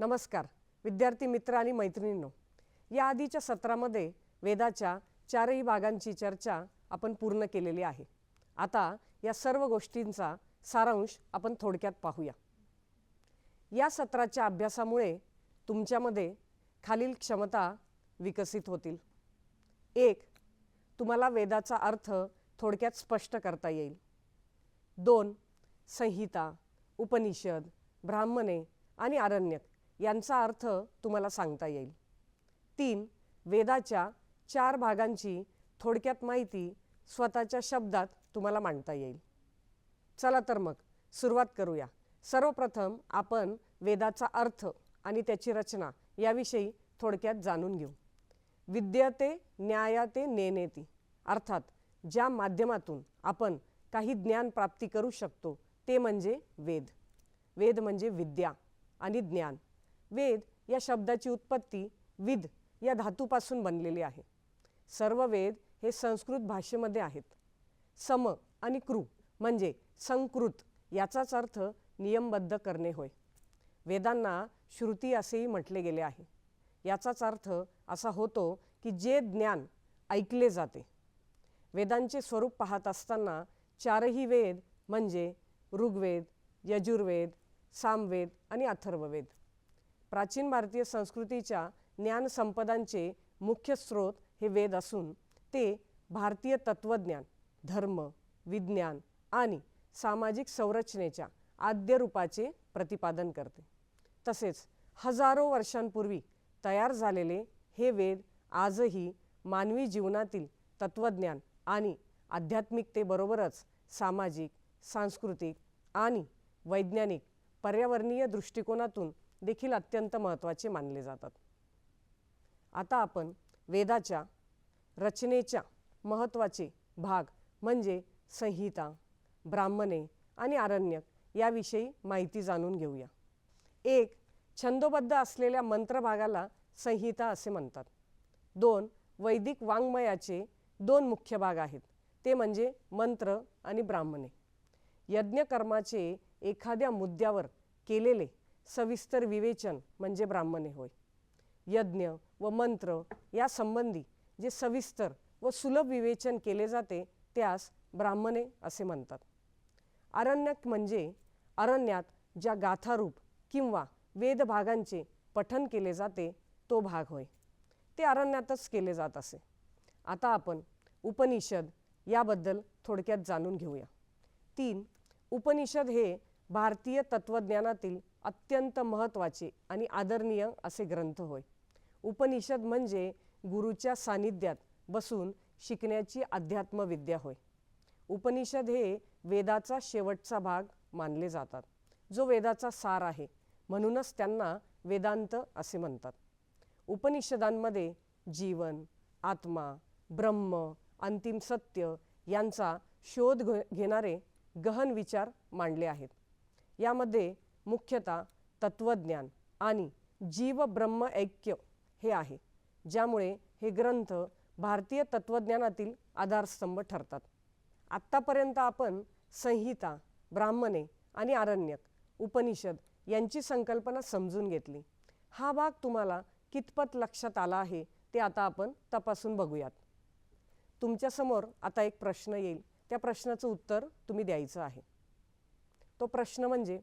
नमस्कार विद्यार्थी मित्र आणि मैत्रिणींनो. या आधीच्या सत्रामध्ये वेदाच्या चारही भागांची चर्चा आपण पूर्ण केलेली आहे. आता या सर्व गोष्टींचा सारांश आपण थोडक्यात पाहूया. या सत्राच्या अभ्यासामुळे तुमच्यामध्ये खालील क्षमता विकसित होतील. एक तुम्हाला वेदाचा अर्थ थोडक्यात स्पष्ट करता येईल. दोन संहिता उपनिषद ब्राह्मणे आणि आरण्यक. यांचा अर्थ तुम्हाला सांगता येईल. तीन वेदाच्या चार भागांची थोडक्यात माहिती स्वतःच्या शब्दात तुम्हाला मांडता येईल. चला तर मग सुरुवात करूया. सर्वप्रथम आपण वेदाचा अर्थ आणि त्याची रचना याविषयी थोडक्यात जाणून घेऊ. विद्यते न्यायाते नेनेती. अर्थात ज्या माध्यमातून आपण काही ज्ञान प्राप्ती करू शकतो ते म्हणजे वेद. वेद म्हणजे विद्या आणि ज्ञान. वेद या शब्दाची उत्पत्ती विद या धातूपासून बनलेली आहे. सर्व वेद हे संस्कृत भाषेमध्ये आहेत. सम आणि कृ म्हणजे संकृत याचाच अर्थ नियमबद्ध करणे होय. वेदांना श्रुती असेही म्हटले गेले आहे. याचाच अर्थ असा होतो की जे ज्ञान ऐकले जाते. वेदांचे स्वरूप पाहत असताना चारही वेद म्हणजे ऋग्वेद यजुर्वेद सामवेद आणि अथर्ववेद. प्राचीन भारतीय संस्कृतीच्या ज्ञानसंपदांचे मुख्य स्रोत हे वेद असून ते भारतीय तत्त्वज्ञान धर्म विज्ञान आणि सामाजिक संरचनेच्या आद्य रूपाचे प्रतिपादन करते. तसेच हजारो वर्षांपूर्वी तयार झालेले हे वेद आजही मानवी जीवनातील तत्त्वज्ञान आणि आध्यात्मिकतेबरोबरच सामाजिक सांस्कृतिक आणि वैज्ञानिक पर्यावरणीय दृष्टिकोनातून देखील अत्यंत महत्त्वाचे मानले जातात. आता आपण वेदाच्या रचनेच्या महत्त्वाचे भाग म्हणजे संहिता ब्राह्मणे आणि आरण्यक याविषयी माहिती जाणून घेऊया. एक छंदोबद्ध असलेल्या मंत्रभागाला संहिता असे म्हणतात. दोन वैदिक वाङ्मयाचे दोन मुख्य भाग आहेत. ते म्हणजे मंत्र आणि ब्राह्मणे. यज्ञकर्माचे एखाद्या मुद्द्यावर केलेले सविस्तर विवेचन म्हणजे ब्राह्मणे होय. यज्ञ व मंत्र या संबंधी जे सविस्तर व सुलभ विवेचन केले जाते त्यास ब्राह्मणे असे म्हणतात. अरण्यक म्हणजे अरण्यात ज्या गाथारूप किंवा वेदभागांचे पठन केले जाते तो भाग होय. ते अरण्यातच केले जात असे. आता आपण उपनिषद याबद्दल थोडक्यात जाणून घेऊया. तीन उपनिषद हे भारतीय तत्त्वज्ञानातील अत्यंत महत्त्वाचे आणि आदरणीय असे ग्रंथ होय. उपनिषद म्हणजे गुरुच्या सानिध्यात बसून शिकण्याची अध्यात्मविद्या होय. उपनिषद हे वेदाचा शेवटचा भाग मानले जातात. जो वेदाचा सार आहे म्हणूनच त्यांना वेदांत असे म्हणतात. उपनिषदांमध्ये जीवन आत्मा ब्रह्म अंतिम सत्य यांचा शोध घेणारे गहन विचार मांडले आहेत. यामध्ये मुख्यतः तत्त्वज्ञान आणि जीव ब्रह्म ऐक्य हे आहे ज्यामुळे हे ग्रंथ भारतीय तत्त्वज्ञानातील आधारस्तंभ ठरतात. आत्तापर्यंत आपण संहिता ब्राह्मणे आणि आरण्यक उपनिषद यांची संकल्पना समजून घेतली. हा भाग तुम्हाला कितपत लक्षात आला आहे ते आता आपण तपासून बघूयात. तुमच्यासमोर आता एक प्रश्न येईल. त्या प्रश्नाचं उत्तर तुम्ही द्यायचं आहे. तो प्रश्न म्हणजे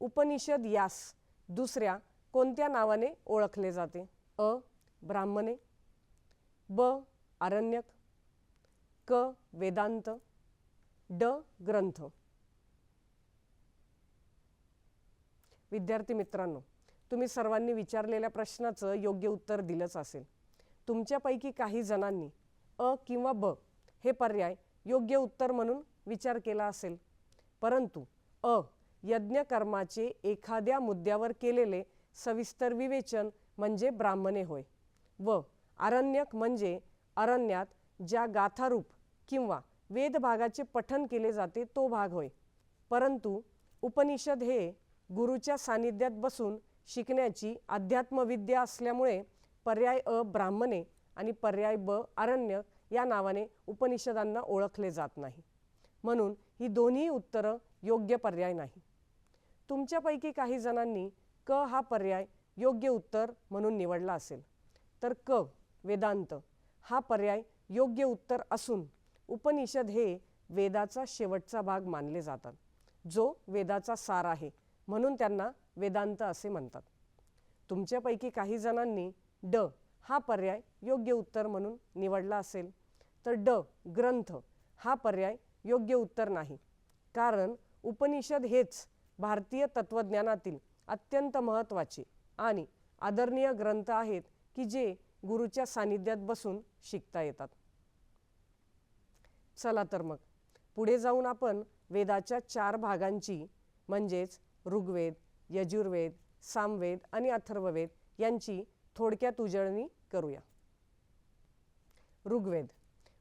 उपनिषद यास दुसऱ्या कोणत्या नावाने ओळखले जाते? अ. ब्राह्मणे ब. आरण्यक क. वेदांत ड. ग्रंथ. विद्यार्थी मित्रांनो तुम्ही सर्वांनी विचारलेल्या प्रश्नाचं योग्य उत्तर दिलंच असेल. तुमच्यापैकी काही जणांनी अ किंवा ब हे पर्याय योग्य उत्तर म्हणून विचार केला असेल. परंतु अ यज्ञकर्माचे एखाद्या मुद्द्यावर केलेले सविस्तर विवेचन म्हणजे ब्राह्मणे होय. व आरण्यक म्हणजे अरण्यात ज्या गाथारूप किंवा वेदभागाचे पठन केले जाते तो भाग होय. परंतु उपनिषद हे गुरुच्या सानिध्यात बसून शिकण्याची अध्यात्मविद्या असल्यामुळे पर्याय अ ब्राह्मणे आणि पर्याय ब आरण्यक या नावाने उपनिषदांना ओळखले जात नाही. म्हणून ही दोन्ही उत्तरं योग्य पर्याय नाही. तुमच्यापैकी काही जणांनी क हा पर्याय योग्य उत्तर म्हणून निवडला असेल. तर क वेदांत हा पर्याय योग्य उत्तर असून उपनिषद हे वेदाचा शेवटचा भाग मानले जातात. जो वेदाचा सार आहे म्हणून त्यांना वेदांत असे म्हणतात. तुमच्यापैकी काही जणांनी ड हा पर्याय योग्य उत्तर म्हणून निवडला असेल तर ड ग्रंथ हा पर्याय योग्य उत्तर नाही. कारण उपनिषद हेच भारतीय तत्त्वज्ञानातील अत्यंत महत्त्वाचे आणि आदरणीय ग्रंथ आहेत की जे गुरुच्या सानिध्यात बसून शिकता येतात. चला तर मग पुढे जाऊन आपण वेदाच्या चार भागांची म्हणजेच ऋग्वेद यजुर्वेद सामवेद आणि अथर्ववेद यांची थोडक्यात उजळणी करूया. ऋग्वेद.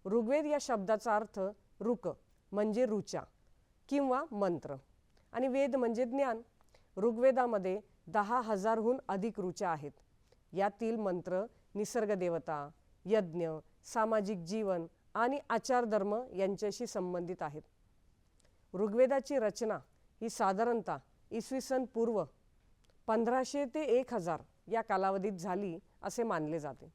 ऋग्वेद या शब्दाचा अर्थ ऋक म्हणजे ऋचा किंवा मंत्र. आणि वेद म्हणजे ज्ञान. ऋग्वेदामध्ये दहा हजारहून अधिक ऋचा आहेत. यातील मंत्र निसर्गदेवता यज्ञ सामाजिक जीवन आणि आचारधर्म यांच्याशी संबंधित आहेत. ऋग्वेदाची रचना ही साधारणतः इसवी सन पूर्व पंधराशे ते एक हजार या कालावधीत झाली असे मानले जाते.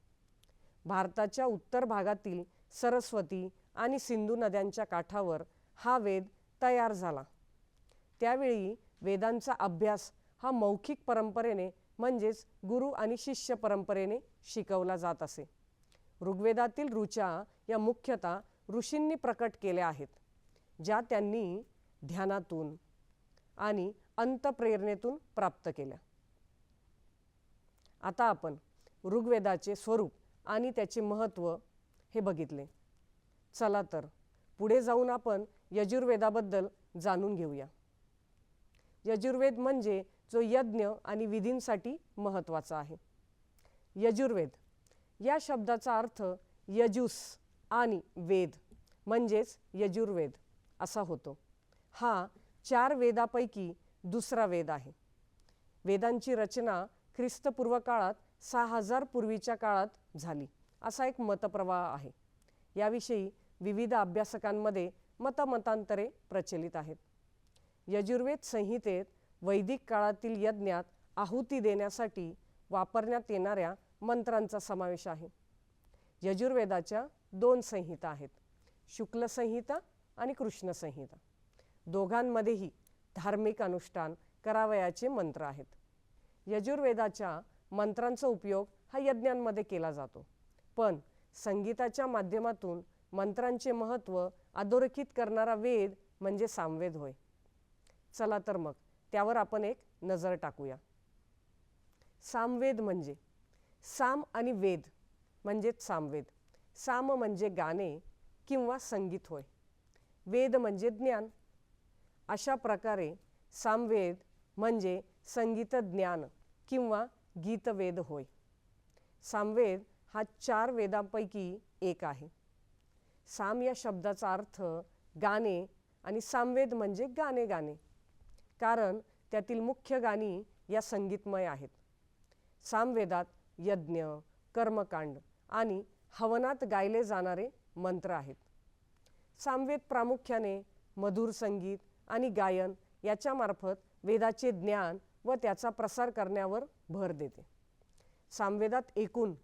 भारताच्या उत्तर भागातील सरस्वती आणि सिंधू नद्यांच्या काठावर हा वेद तयार झाला. त्यावेळी वेदांचा अभ्यास हा मौखिक परंपरेने म्हणजेच गुरु आणि शिष्य परंपरेने शिकवला जात असे. ऋग्वेदातील ऋचा या मुख्यतः ऋषींनी प्रकट केल्या आहेत ज्या त्यांनी ध्यानातून आणि अंतप्रेरणेतून प्राप्त केल्या. आता आपण ऋग्वेदाचे स्वरूप आणि त्याचे महत्त्व हे बघितले. चला तर पुढे जाऊन आपण यजुर्वेदाबद्दल जाणून घेऊया. यजुर्वेद म्हणजे जो यज्ञ आणि विधींसाठी महत्त्वाचा आहे. यजुर्वेद या शब्दाचा अर्थ यजुस आणि वेद म्हणजेच यजुर्वेद असा होतो. हा चार वेदापैकी दुसरा वेद आहे. वेदांची रचना ख्रिस्तपूर्व काळात सहा हजार पूर्वीच्या काळात झाली. असा एक मतप्रवाह आहे. याविषयी विविध अभ्यासकांमध्ये मतमतांतरे प्रचलित आहेत. यजुर्वेद संहितेत वैदिक काळातील यज्ञात आहुती देण्यासाठी वापरण्यात येणाऱ्या मंत्रांचा समावेश आहे. यजुर्वेदाच्या दोन संहिता आहेत शुक्ल संहिता आणि कृष्ण संहिता. दोघांमध्येही धार्मिक अनुष्ठान करावयाचे मंत्र आहेत. यजुर्वेदाच्या मंत्रांचा उपयोग हा यज्ञांमध्ये केला जातो. पण संगीताच्या माध्यमातून मंत्रांचे महत्त्व अधोरेखित करणारा वेद म्हणजे सामवेद होय. चला तर मग त्यावर आपण एक नजर टाकूया. सामवेद म्हणजे साम आणि वेद म्हणजेच सामवेद. साम म्हणजे गाणे किंवा संगीत होय. वेद म्हणजे ज्ञान. अशा प्रकारे सामवेद म्हणजे संगीत ज्ञान किंवा गीतवेद होय. सामवेद हा चार वेदांपैकी एक आहे. साम या शब्दाचा अर्थ गाणे आणि सामवेद म्हणजे गाणे गाणे. कारण त्यातील मुख्य गाणी या संगीतमय आहेत. सामवेदात यज्ञ कर्मकांड आणि हवनात गायले जाणारे मंत्र आहेत. सामवेद प्रामुख्याने मधुर संगीत आणि गायन याच्यामार्फत वेदाचे ज्ञान व त्याचा प्रसार करण्यावर भर देते. सामवेदात एकूण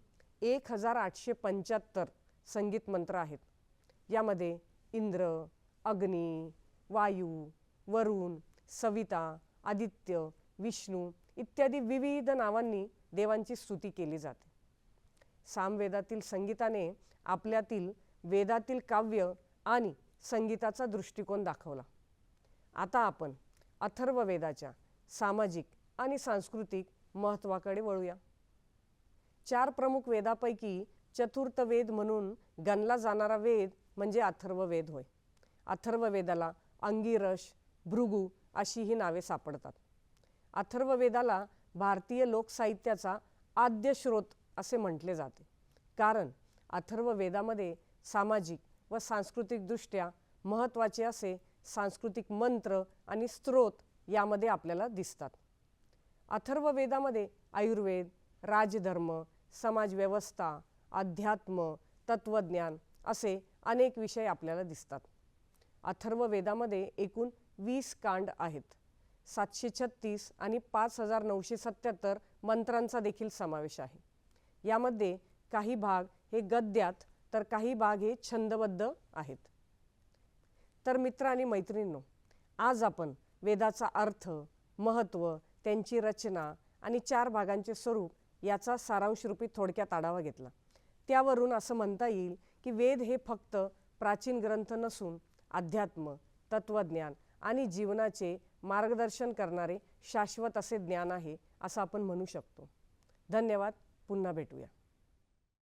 एक हजार आठशे पंच्याहत्तर संगीत मंत्र आहेत. यामध्ये इंद्र अग्नी वायू वरुण सविता आदित्य विष्णू इत्यादी विविध नावांनी देवांची स्तुती केली जाते. सामवेदातील संगीताने आपल्यातील वेदातील काव्य आणि संगीताचा दृष्टिकोन दाखवला. आता आपण अथर्ववेदाच्या सामाजिक आणि सांस्कृतिक महत्त्वाकडे वळूया. चार प्रमुख वेदापैकी चतुर्थ वेद म्हणून गणला जाणारा वेद म्हणजे अथर्ववेद होय. अथर्ववेदाला अंगिरस भृगू अशी ही नावे सापडतात. अथर्ववेदाला भारतीय लोकसाहित्याचा आद्य स्रोत असे म्हटले जाते. कारण अथर्ववेदामध्ये सामाजिक व सांस्कृतिकदृष्ट्या महत्त्वाचे असे सांस्कृतिक मंत्र आणि स्त्रोत यामध्ये आपल्याला दिसतात. अथर्ववेदामध्ये आयुर्वेद राजधर्म समाजव्यवस्था अध्यात्म तत्त्वज्ञान असे अनेक विषय आपल्याला दिसतात. अथर्व वेदामध्ये एकूण वीस कांड आहेत. सातशे छत्तीस आणि पाच हजार नऊशे सत्याहत्तर मंत्रांचा देखील समावेश आहे. यामध्ये काही भाग हे गद्यात तर काही भाग हे छंदबद्ध आहेत. तर मित्र आणि मैत्रिणींनो आज आपण वेदाचा अर्थ महत्त्व त्यांची रचना आणि चार भागांचे स्वरूप याचा सारांशरूपी थोडक्यात आढावा घेतला. त्यावरून असं म्हणता येईल की वेद हे फक्त प्राचीन ग्रंथ नसून अध्यात्म तत्त्वज्ञान आणि जीवनाचे मार्गदर्शन करणारे शाश्वत असे ज्ञान आहे असं आपण म्हणू शकतो. धन्यवाद. पुन्हा भेटूया.